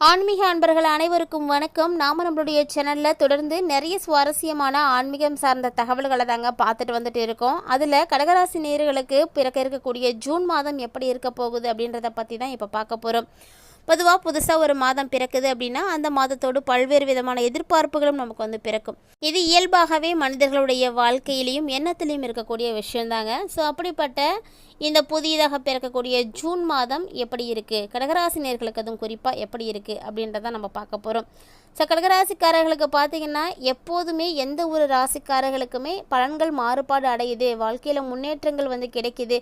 ஆன்மீக அன்பர்கள் அனைவருக்கும் வணக்கம். நாம நம்மளுடைய சேனலில் தொடர்ந்து நிறைய சுவாரஸ்யமான ஆன்மீகம் சார்ந்த தகவல்களை தாங்க பார்த்துட்டு வந்துட்டு இருக்கோம். அதில் கடகராசி நேர்களுக்கு பிறக்க இருக்கக்கூடிய ஜூன் மாதம் எப்படி இருக்க போகுது அப்படின்றத பற்றி தான் இப்போ பார்க்க போகிறோம் பொதுவாக புதுசாக ஒரு மாதம் பிறக்குது அப்படின்னா அந்த மாதத்தோடு பல்வேறு விதமான எதிர்பார்ப்புகளும் நமக்கு வந்து பிறக்கும். இது இயல்பாகவே மனிதர்களுடைய வாழ்க்கையிலையும் எண்ணத்திலையும் இருக்கக்கூடிய விஷயந்தாங்க ஸோ அப்படிப்பட்ட இந்த புதியதாக பிறக்கக்கூடிய ஜூன் மாதம் எப்படி இருக்குது கடகராசினியர்களுக்கு அதுவும் குறிப்பாக எப்படி இருக்குது அப்படின்றத நம்ம பார்க்க போகிறோம் ஸோ கடகராசிக்காரர்களுக்கு பார்த்தீங்கன்னா எப்போதுமே எந்த ஒரு ராசிக்காரர்களுக்குமே பலன்கள் மாறுபாடு அடையுது. வாழ்க்கையில் முன்னேற்றங்கள் வந்து கிடைக்குது.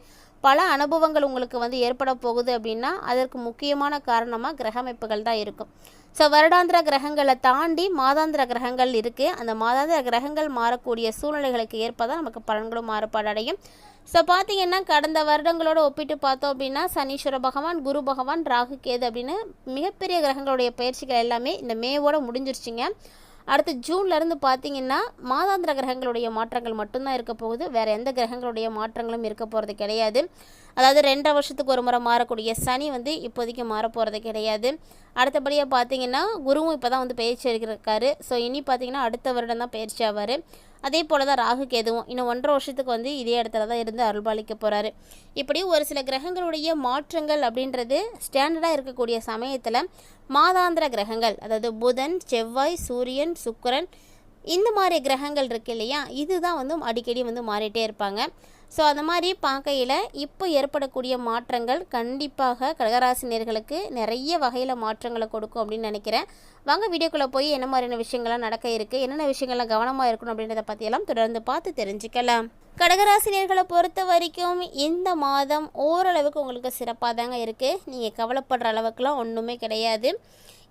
பல அனுபவங்கள் உங்களுக்கு வந்து ஏற்பட போகுது அப்படின்னா அதற்கு முக்கியமான காரணமாக கிரக அமைப்புகள் தான் இருக்கும். ஸோ வருடாந்திர கிரகங்களை தாண்டி மாதாந்திர கிரகங்கள் இருக்குது அந்த மாதாந்திர கிரகங்கள் மாறக்கூடிய சூழ்நிலைகளுக்கு ஏற்ப தான் நமக்கு பலன்களும் மாறுபாடு அடையும். ஸோ பார்த்தீங்கன்னா கடந்த வருடங்களோட ஒப்பிட்டு பார்த்தோம் அப்படின்னா சனீஸ்வர பகவான் குரு பகவான் ராகு கேது அப்படின்னு மிகப்பெரிய கிரகங்களுடைய பயிற்சிகள் எல்லாமே இந்த மேவோட முடிஞ்சிருச்சுங்க. அடுத்து ஜூன்லேருந்து பார்த்தீங்கன்னா மாதாந்திர கிரகங்களுடைய மாற்றங்கள் மட்டும்தான் இருக்க போகுது. வேறு எந்த கிரகங்களுடைய மாற்றங்களும் இருக்க போகிறது கிடையாது. அதாவது ரெண்டரை வருஷத்துக்கு ஒரு முறை மாறக்கூடிய சனி வந்து இப்போதைக்கு மாறப்போகிறது கிடையாது. அடுத்தபடியாக பார்த்தீங்கன்னா குருவும் இப்போ தான் வந்து பயிற்சி இருக்காரு ஸோ இனி பார்த்தீங்கன்னா அடுத்த வருடம் தான் பயிற்சி ஆவார். அதே போல் தான் ராகு கேதுவும் இன்னும் ஒன்றரை வருஷத்துக்கு வந்து இதே இடத்துல தான் இருந்து அருள்பாலிக்க போகிறாரு இப்படி ஒரு சில கிரகங்களுடைய மாற்றங்கள் அப்படின்றது ஸ்டாண்டர்டாக இருக்கக்கூடிய சமயத்தில் மாதாந்திர கிரகங்கள் அதாவது புதன் செவ்வாய் சூரியன் சுக்கரன் இந்த மாதிரி கிரகங்கள் இருக்கு இல்லையா? இதுதான் வந்து அடிக்கடி வந்து மாறிட்டே இருப்பாங்க. ஸோ அந்த மாதிரி பார்க்கையில் இப்போ ஏற்படக்கூடிய மாற்றங்கள் கண்டிப்பாக கடகராசினியர்களுக்கு நிறைய வகையில் மாற்றங்களை கொடுக்கும் அப்படின்னு நினைக்கிறேன். வாங்க வீடியோக்குள்ளே போய் என்ன மாதிரியான விஷயங்கள்லாம் நடக்க இருக்குது என்னென்ன விஷயங்கள்லாம் கவனமாக இருக்கணும் அப்படின்றத பற்றியெல்லாம் தொடர்ந்து பார்த்து தெரிஞ்சுக்கலாம். கடகராசினியர்களை பொறுத்த வரைக்கும் இந்த மாதம் ஓரளவுக்கு உங்களுக்கு சிறப்பாக தாங்க இருக்குது நீங்கள் கவலைப்படுற அளவுக்குலாம் ஒன்றுமே கிடையாது.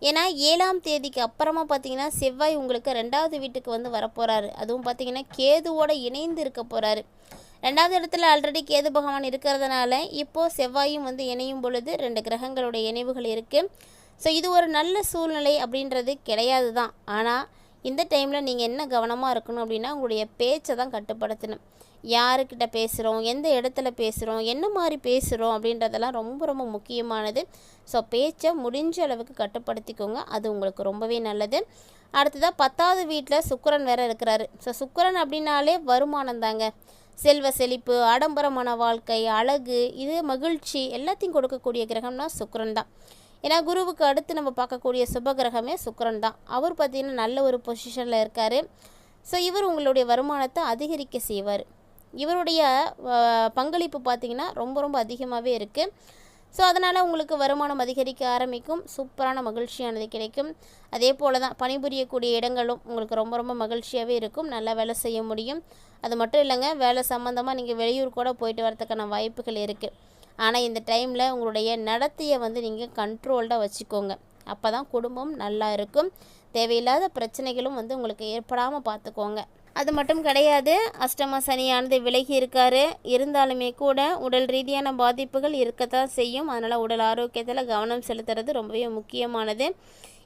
ஏன்னா ஏழாம் தேதிக்கு அப்புறமா பார்த்தீங்கன்னா செவ்வாய் உங்களுக்கு ரெண்டாவது வீட்டுக்கு வந்து வரப்போகிறாரு அதுவும் பார்த்தீங்கன்னா கேதுவோட இணைந்து இருக்க போகிறாரு ரெண்டாவது இடத்துல ஆல்ரெடி கேது பகவான் இருக்கிறதுனால இப்போது செவ்வாயும் வந்து இணையும் பொழுது ரெண்டு கிரகங்களுடைய இணைவுகள் இருக்குது ஸோ இது ஒரு நல்ல சூழ்நிலை அப்படின்றது கிடையாது தான் ஆனால் இந்த டைமில் நீங்கள் என்ன கவனமாக இருக்கணும் அப்படின்னா உங்களுடைய பேச்சை தான் கட்டுப்படுத்தணும். யாருக்கிட்ட பேசுகிறோம் எந்த இடத்துல பேசுகிறோம் என்ன மாதிரி பேசுகிறோம் அப்படின்றதெல்லாம் ரொம்ப ரொம்ப முக்கியமானது. ஸோ பேச்சை முடிஞ்ச அளவுக்கு கட்டுப்படுத்திக்கோங்க. அது உங்களுக்கு ரொம்பவே நல்லது. அடுத்ததாக பத்தாவது வீட்டில் சுக்கரன் வேற இருக்கிறாரு. ஸோ சுக்கரன் அப்படின்னாலே வருமானம் தாங்க. செல்வ செழிப்பு ஆடம்பரமான வாழ்க்கை அழகு இது மகிழ்ச்சி எல்லாத்தையும் கொடுக்கக்கூடிய கிரகம்னா சுக்கரன் தான். ஏன்னா குருவுக்கு அடுத்து நம்ம பார்க்கக்கூடிய சுப கிரகமே சுக்கிரன் தான். அவர் பார்த்திங்கன்னா நல்ல ஒரு பொசிஷனில் இருக்கார். ஸோ இவர் உங்களுடைய வருமானத்தை அதிகரிக்க செய்வார். இவருடைய பங்களிப்பு பார்த்திங்கன்னா ரொம்ப ரொம்ப அதிகமாகவே இருக்குது ஸோ அதனால் உங்களுக்கு வருமானம் அதிகரிக்க ஆரம்பிக்கும். சூப்பரான மகிழ்ச்சியானது கிடைக்கும். அதே போல் தான் பணிபுரியக்கூடிய இடங்களும் உங்களுக்கு ரொம்ப ரொம்ப மகிழ்ச்சியாகவே இருக்கும். நல்லா வேலை செய்ய முடியும். அது மட்டும் இல்லைங்க வேலை சம்மந்தமாக நீங்கள் வெளியூர் கூட போயிட்டு வரதுக்கான வாய்ப்புகள் இருக்குது ஆனால் இந்த டைமில் உங்களுடைய நடத்தையை வந்து நீங்கள் கண்ட்ரோல்டாக வச்சுக்கோங்க. அப்போ தான் குடும்பம் நல்லா இருக்கும். தேவையில்லாத பிரச்சனைகளும் வந்து உங்களுக்கு ஏற்படாமல் பார்த்துக்கோங்க அது மட்டும் கிடையாது அஷ்டம சனியானது விலகி இருக்காரு. இருந்தாலுமே கூட உடல் ரீதியான பாதிப்புகள் இருக்கத்தான் செய்யும். அதனால் உடல் ஆரோக்கியத்தில் கவனம் செலுத்துறது ரொம்பவே முக்கியமானது.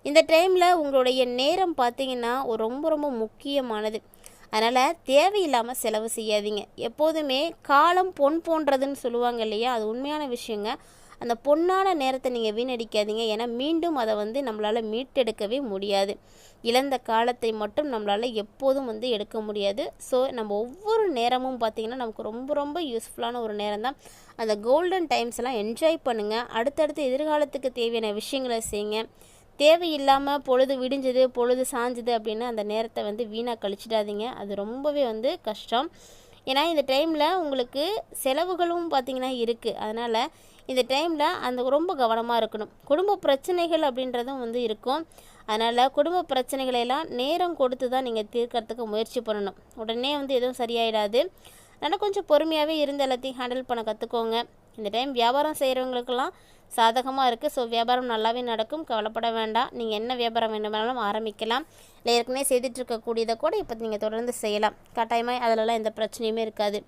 இந்த டைமில் உங்களுடைய நேரம் பார்த்தீங்கன்னா ரொம்ப ரொம்ப முக்கியமானது. அதனால் தேவையில்லாமல் செலவு செய்யாதீங்க. எப்போதுமே காலம் பொன் போன்றதுன்னு சொல்லுவாங்க இல்லையா? அது உண்மையான விஷயங்க. அந்த பொன்னான நேரத்தை நீங்கள் வீணடிக்காதீங்க. ஏன்னா மீண்டும் அதை வந்து நம்மளால் மீட்டெடுக்கவே முடியாது. இழந்த காலத்தை மட்டும் நம்மளால் எப்போதும் வந்து எடுக்க முடியாது. ஸோ நம்ம ஒவ்வொரு நேரமும் பார்த்திங்கன்னா நமக்கு ரொம்ப ரொம்ப யூஸ்ஃபுல்லான ஒரு நேரம் தான் அந்த கோல்டன் டைம்ஸ் எல்லாம் என்ஜாய் பண்ணுங்கள் அடுத்தடுத்து எதிர்காலத்துக்கு தேவையான விஷயங்களை செய்யுங்க. தேவையில்லாமல் பொழுது விடிஞ்சது பொழுது சாஞ்சுது அப்படின்னு அந்த நேரத்தை வந்து வீணாக கழிச்சிடாதீங்க. அது ரொம்பவே வந்து கஷ்டம். ஏன்னா இந்த டைமில் உங்களுக்கு செலவுகளும் பார்த்திங்கன்னா இருக்குது அதனால் இந்த டைமில் அந்த ரொம்ப கவனமாக இருக்கணும். குடும்ப பிரச்சனைகள் அப்படின்றதும் வந்து இருக்கும். அதனால் குடும்ப பிரச்சனைகளை எல்லாம் நேரம் கொடுத்து தான் நீங்கள் தீர்க்கறதுக்கு முயற்சி பண்ணணும். உடனே வந்து எதுவும் சரியாயிடாது. ஆனால் கொஞ்சம் பொறுமையாகவே இருந்து எல்லாத்தையும் ஹேண்டில் பண்ண கற்றுக்கோங்க இந்த டைம் வியாபாரம் செய்கிறவங்களுக்கெல்லாம் சாதகமாக இருக்குது ஸோ வியாபாரம் நல்லாவே நடக்கும். கவலைப்பட வேண்டாம். நீங்கள் என்ன வியாபாரம் வேண்டுமானாலும் ஆரம்பிக்கலாம். இல்லை ஏற்கனவே செய்துட்டு இருக்கக்கூடியதை கூட இப்போ நீங்கள் தொடர்ந்து செய்யலாம். கட்டாயமாக அதிலலாம் எந்த பிரச்சனையுமே இருக்காது.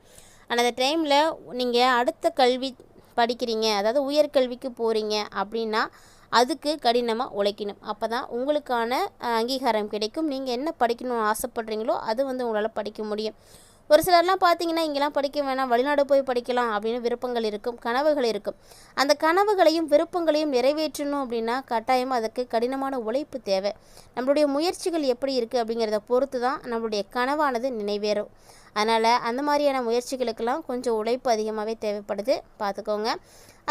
ஆனால் அந்த டைமில் நீங்கள் அடுத்த கல்வி படிக்கிறீங்க அதாவது உயர்கல்விக்கு போகிறீங்க அப்படின்னா அதுக்கு கடினமாக உழைக்கணும். அப்போ தான் உங்களுக்கான அங்கீகாரம் கிடைக்கும். நீங்கள் என்ன படிக்கணும்னு ஆசைப்படுறீங்களோ அது வந்து உங்களால் படிக்க முடியும். ஒரு சிலர்லாம் பார்த்தீங்கன்னா இங்கெல்லாம் படிக்க வேணாம் வெளிநாடு போய் படிக்கலாம் அப்படின்னு விருப்பங்கள் இருக்கும் கனவுகள் இருக்கும். அந்த கனவுகளையும் விருப்பங்களையும் நிறைவேற்றணும் அப்படின்னா கட்டாயம் அதுக்கு கடினமான உழைப்பு தேவை. நம்மளுடைய முயற்சிகள் எப்படி இருக்குது அப்படிங்கிறத பொறுத்து தான் நம்மளுடைய கனவானது நினைவேறும் அதனால் அந்த மாதிரியான முயற்சிகளுக்கெல்லாம் கொஞ்சம் உழைப்பு அதிகமாகவே தேவைப்படுது. பார்த்துக்கோங்க.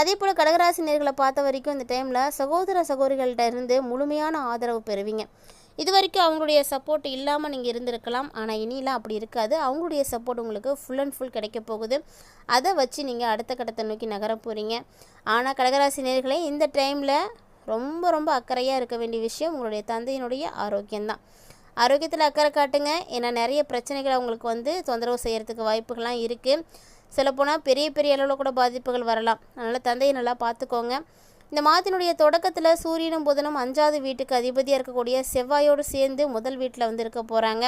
அதே போல் கடகராசி நேர்களை பார்த்த வரைக்கும் இந்த டைமில் சகோதர சகோதரிகள்கிட்ட இருந்து முழுமையான ஆதரவு பெறுவீங்க. இது வரைக்கும் அவங்களுடைய சப்போர்ட் இல்லாமல் நீங்கள் இருந்திருக்கலாம். ஆனால் இனிலாம் அப்படி இருக்காது. அவங்களுடைய சப்போர்ட் உங்களுக்கு ஃபுல் அண்ட் ஃபுல் கிடைக்க போகுது. அதை வச்சு நீங்கள் அடுத்த கட்டத்தை நோக்கி நகர போகிறீங்க ஆனால் கடகராசி நேர்களே இந்த டைமில் ரொம்ப ரொம்ப அக்கறையாக இருக்க வேண்டிய விஷயம் உங்களுடைய தந்தையினுடைய ஆரோக்கியம்தான். ஆரோக்கியத்தில் அக்கறை காட்டுங்க. ஏன்னா நிறைய பிரச்சனைகள் அவங்களுக்கு வந்து தொந்தரவு செய்கிறதுக்கு வாய்ப்புகள்லாம் இருக்குது சொல்லப்போனால் பெரிய பெரிய அளவில் கூட பாதிப்புகள் வரலாம். அதனால் தந்தையை நல்லா பார்த்துக்கோங்க. இந்த மாதத்தினுடைய தொடக்கத்தில் சூரியனும் புதனும் அஞ்சாவது வீட்டுக்கு அதிபதியாக இருக்கக்கூடிய செவ்வாயோடு சேர்ந்து முதல் வீட்டில் வந்து இருக்க போகிறாங்க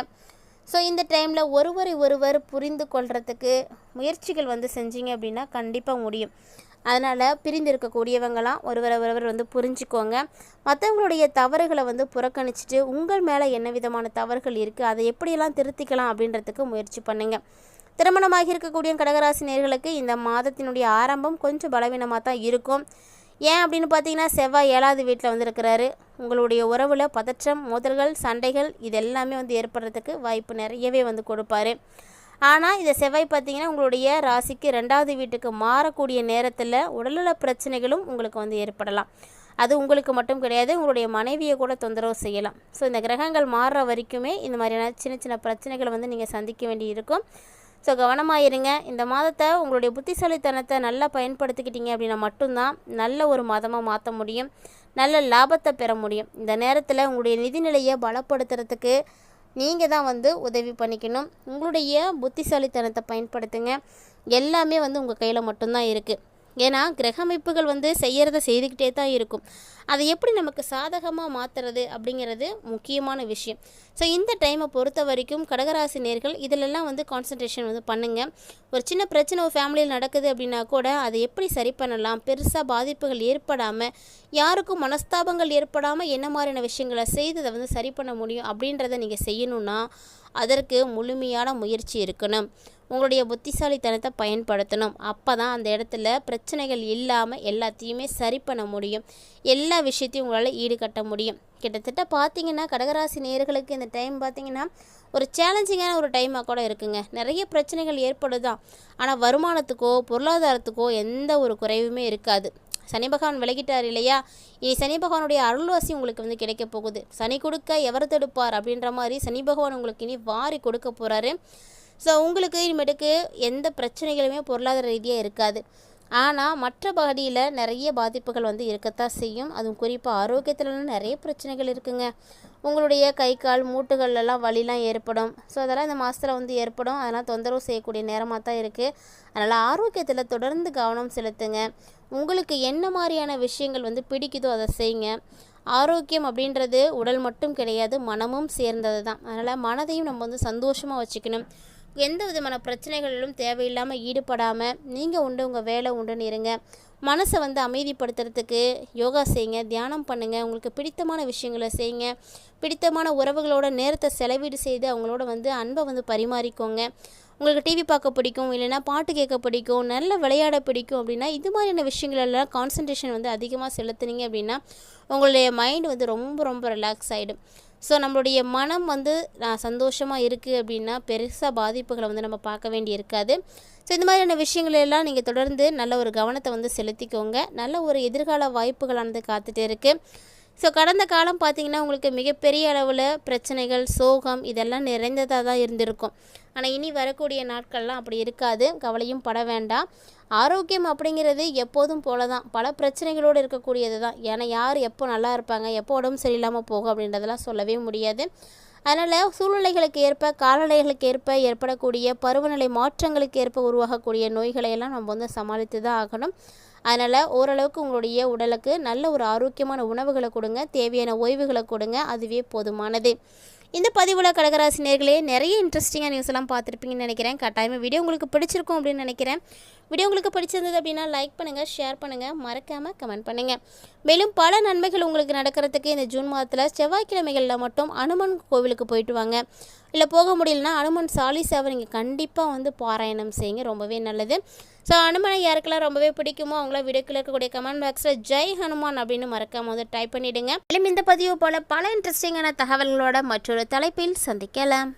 ஸோ இந்த டைமில் ஒருவரை ஒருவர் புரிந்து கொள்கிறதுக்கு முயற்சிகள் வந்து செஞ்சீங்க அப்படின்னா கண்டிப்பாக முடியும். அதனால் பிரிந்து இருக்கக்கூடியவங்களாம் ஒருவரை ஒருவர் வந்து புரிஞ்சுக்கோங்க. மற்றவங்களுடைய தவறுகளை வந்து புறக்கணிச்சிட்டு உங்கள் மேலே என்ன விதமான தவறுகள் இருக்குது அதை எப்படியெல்லாம் திருத்திக்கலாம் அப்படின்றதுக்கு முயற்சி பண்ணுங்கள் திருமணமாகி இருக்கக்கூடிய கடகராசி நேர்களுக்கு இந்த மாதத்தினுடைய ஆரம்பம் கொஞ்சம் பலவீனமாக தான் இருக்கும். ஏன் அப்படின்னு பார்த்தீங்கன்னா செவ்வாய் ஏழாவது வீட்டில் வந்திருக்கிறாரு. உங்களுடைய உறவில் பதற்றம் மோதல்கள் சண்டைகள் இது எல்லாமே வந்து ஏற்படுறதுக்கு வாய்ப்பு நிறையவே வந்து கொடுப்பாரு. ஆனால் இந்த செவ்வாய் பார்த்தீங்கன்னா உங்களுடைய ராசிக்கு ரெண்டாவது வீட்டுக்கு மாறக்கூடிய நேரத்தில் உடல்நல பிரச்சனைகளும் உங்களுக்கு வந்து ஏற்படலாம். அது உங்களுக்கு மட்டும் கிடையாது உங்களுடைய மனைவியை கூட தொந்தரவு செய்யலாம். ஸோ இந்த கிரகங்கள் மாறுற வரைக்குமே இந்த மாதிரியான சின்ன சின்ன பிரச்சனைகளை வந்து நீங்கள் சந்திக்க வேண்டி இருக்கும் ஸோ கவனமாக இருங்க இந்த மாதத்தை உங்களுடைய புத்திசாலித்தனத்தை நல்லா பயன்படுத்திக்கிட்டீங்க அப்படின்னா மட்டும்தான் நல்ல ஒரு மாதமாக மாற்ற முடியும். நல்ல லாபத்தை பெற முடியும். இந்த நேரத்தில் உங்களுடைய நிதிநிலையை பலப்படுத்துறதுக்கு நீங்கள் தான் வந்து உதவி பண்ணிக்கணும். உங்களுடைய புத்திசாலித்தனத்தை பயன்படுத்துங்க. எல்லாமே வந்து உங்கள் கையில் மட்டும்தான் இருக்குது ஏன்னா கிரக அமைப்புகள் வந்து செய்கிறத செய்துக்கிட்டே தான் இருக்கும். அதை எப்படி நமக்கு சாதகமாக மாற்றுறது அப்படிங்கிறது முக்கியமான விஷயம். ஸோ இந்த டைமை பொறுத்த வரைக்கும் கடகராசி நேர்கள் இதிலெல்லாம் வந்து கான்சன்ட்ரேஷன் வந்து பண்ணுங்கள் ஒரு சின்ன பிரச்சனை ஒரு ஃபேமிலியில் நடக்குது அப்படின்னா கூட அதை எப்படி சரி பண்ணலாம்? பெருசாக பாதிப்புகள் ஏற்படாமல் யாருக்கும் மனஸ்தாபங்கள் ஏற்படாமல் என்ன மாதிரியான விஷயங்களை செய்து அதை வந்து சரி பண்ண முடியும் அப்படின்றத நீங்கள் செய்யணுன்னா அதற்கு முழுமையான முயற்சி இருக்கணும். உங்களுடைய புத்திசாலித்தனத்தை பயன்படுத்தணும். அப்போ தான் அந்த இடத்துல பிரச்சனைகள் இல்லாமல் எல்லாத்தையுமே சரி பண்ண முடியும். எல்லா விஷயத்தையும் உங்களால் ஈடுகட்ட முடியும். கிட்டத்தட்ட பார்த்தீங்கன்னா கடகராசி நேர்களுக்கு இந்த டைம் பார்த்தீங்கன்னா ஒரு சேலஞ்சிங்கான ஒரு டைமாக கூட இருக்குங்க. நிறைய பிரச்சனைகள் ஏற்படுதான். ஆனால் வருமானத்துக்கோ பொருளாதாரத்துக்கோ எந்த ஒரு குறைவுமே இருக்காது. சனி பகவான் விலகிட்டார் இல்லையா? இனி சனி பகவானுடைய அருள்வாசி உங்களுக்கு வந்து கிடைக்க போகுது. சனி கொடுக்க எவர் தடுப்பார் அப்படின்ற மாதிரி சனி பகவான் உங்களுக்கு இனி வாரி கொடுக்க போகிறாரு ஸோ உங்களுக்கு இனிமேட்டுக்கு எந்த பிரச்சனைகளுமே பொருளாதார ரீதியாக இருக்காது. ஆனால் மற்ற பகுதியில் நிறைய பாதிப்புகள் வந்து இருக்கத்தான் செய்யும். அதுவும் குறிப்பாக ஆரோக்கியத்துலலாம் நிறைய பிரச்சனைகள் இருக்குங்க. உங்களுடைய கை கால் மூட்டுகள்லாம் வலிலாம் ஏற்படும். ஸோ அதெல்லாம் இந்த மாதத்தில் வந்து ஏற்படும். அதெல்லாம் தொந்தரவு செய்யக்கூடிய நேரமாக தான் இருக்குது அதனால் ஆரோக்கியத்தில் தொடர்ந்து கவனம் செலுத்துங்க. உங்களுக்கு என்ன மாதிரியான விஷயங்கள் வந்து பிடிக்குதோ அதை செய்யுங்க. ஆரோக்கியம் அப்படின்றது உடல் மட்டும் கிடையாது மனமும் சேர்ந்தது தான் அதனால் மனதையும் நம்ம வந்து சந்தோஷமாக வச்சுக்கணும். எந்த விதமான பிரச்சனைகளிலும் தேவையில்லாமல் ஈடுபடாமல் நீங்கள் உண்டு உங்கள் வேலை உண்டுன்னு இருங்க. மனசை வந்து அமைதிப்படுத்துறதுக்கு யோகா செய்யுங்க தியானம் பண்ணுங்கள் உங்களுக்கு பிடித்தமான விஷயங்களை செய்யுங்க. பிடித்தமான உறவுகளோட நேரத்தை செலவீடு செய்து அவங்களோட வந்து அன்பை வந்து பரிமாறிக்கோங்க. உங்களுக்கு டிவி பார்க்க பிடிக்கும் இல்லைன்னா பாட்டு கேட்க பிடிக்கும் நல்ல விளையாட பிடிக்கும் அப்படின்னா இது மாதிரியான விஷயங்களெல்லாம் கான்சன்ட்ரேஷன் வந்து அதிகமாக செலுத்துனீங்க அப்படின்னா உங்களுடைய மைண்ட் வந்து ரொம்ப ரொம்ப ரிலாக்ஸ் ஆகிடும் ஸோ நம்மளுடைய மனம் வந்து நான் சந்தோஷமாக இருக்குது அப்படின்னா பெருசாக பாதிப்புகளை வந்து நம்ம பார்க்க வேண்டி இருக்காது. ஸோ இந்த மாதிரியான விஷயங்கள் எல்லாம் நீங்கள் தொடர்ந்து நல்ல ஒரு கவனத்தை வந்து செலுத்திக்கோங்க. நல்ல ஒரு எதிர்கால வாய்ப்புகளானது காத்துட்டே இருக்குது ஸோ கடந்த காலம் பார்த்திங்கன்னா உங்களுக்கு மிகப்பெரிய அளவில் பிரச்சனைகள் சோகம் இதெல்லாம் நிறைந்ததாக தான் இருந்திருக்கும். ஆனால் இனி வரக்கூடிய நாட்கள்லாம் அப்படி இருக்காது. கவலையும் பட வேண்டாம். ஆரோக்கியம் அப்படிங்கிறது எப்போதும் போல தான் பல பிரச்சனைகளோடு இருக்கக்கூடியது தான். ஏன்னா யார் எப்போ நல்லா இருப்பாங்க எப்போ உடம்பு சரியில்லாமல் போகும் அப்படின்றதெல்லாம் சொல்லவே முடியாது. அதனால் சூழ்நிலைகளுக்கு ஏற்ப காலநிலைகளுக்கு ஏற்ப ஏற்படக்கூடிய பருவநிலை மாற்றங்களுக்கு ஏற்ப உருவாகக்கூடிய நோய்களை எல்லாம் நம்ம வந்து சமாளித்து தான் ஆகணும். அதனால் ஓரளவுக்கு உங்களுடைய உடலுக்கு நல்ல ஒரு ஆரோக்கியமான உணவுகளை கொடுங்க தேவையான ஓய்வுகளை கொடுங்க அதுவே போதுமானது. இந்த பதிவில் கடகராசி நேர்களே நிறைய இன்ட்ரெஸ்டிங்காக நியூஸ் எல்லாம் பார்த்துருப்பீங்கன்னு நினைக்கிறேன். கட்டாயமாக வீடியோ உங்களுக்கு பிடிச்சிருக்கும் அப்படின்னு நினைக்கிறேன். வீடியோ உங்களுக்கு பிடிச்சிருந்தது அப்படின்னா லைக் பண்ணுங்கள் ஷேர் பண்ணுங்கள் மறக்காமல் கமெண்ட் பண்ணுங்கள் மேலும் பல நன்மைகள் உங்களுக்கு நடக்கிறதுக்கு இந்த ஜூன் மாதத்தில் செவ்வாய்க்கிழமைகளில் மட்டும் அனுமன் கோவிலுக்கு போயிட்டு வாங்க. இல்லை போக முடியலனா அனுமன் சாலிசாவை நீங்கள் கண்டிப்பாக வந்து பாராயணம் செய்யுங்க. ரொம்பவே நல்லது. ஸோ அனுமனை யாருக்கெல்லாம் ரொம்பவே பிடிக்குமோ அவங்கள வீடியோக்கில் இருக்கக்கூடிய கமெண்ட் பாக்ஸில் ஜெய் ஹனுமான் அப்படின்னு மறக்காம வந்து டைப் பண்ணிவிடுங்க மேலும் இந்த பதிவு போல் பல இன்ட்ரெஸ்டிங்கான தகவல்களோட மற்றொரு தலைப்பில் சந்திக்கலாம்.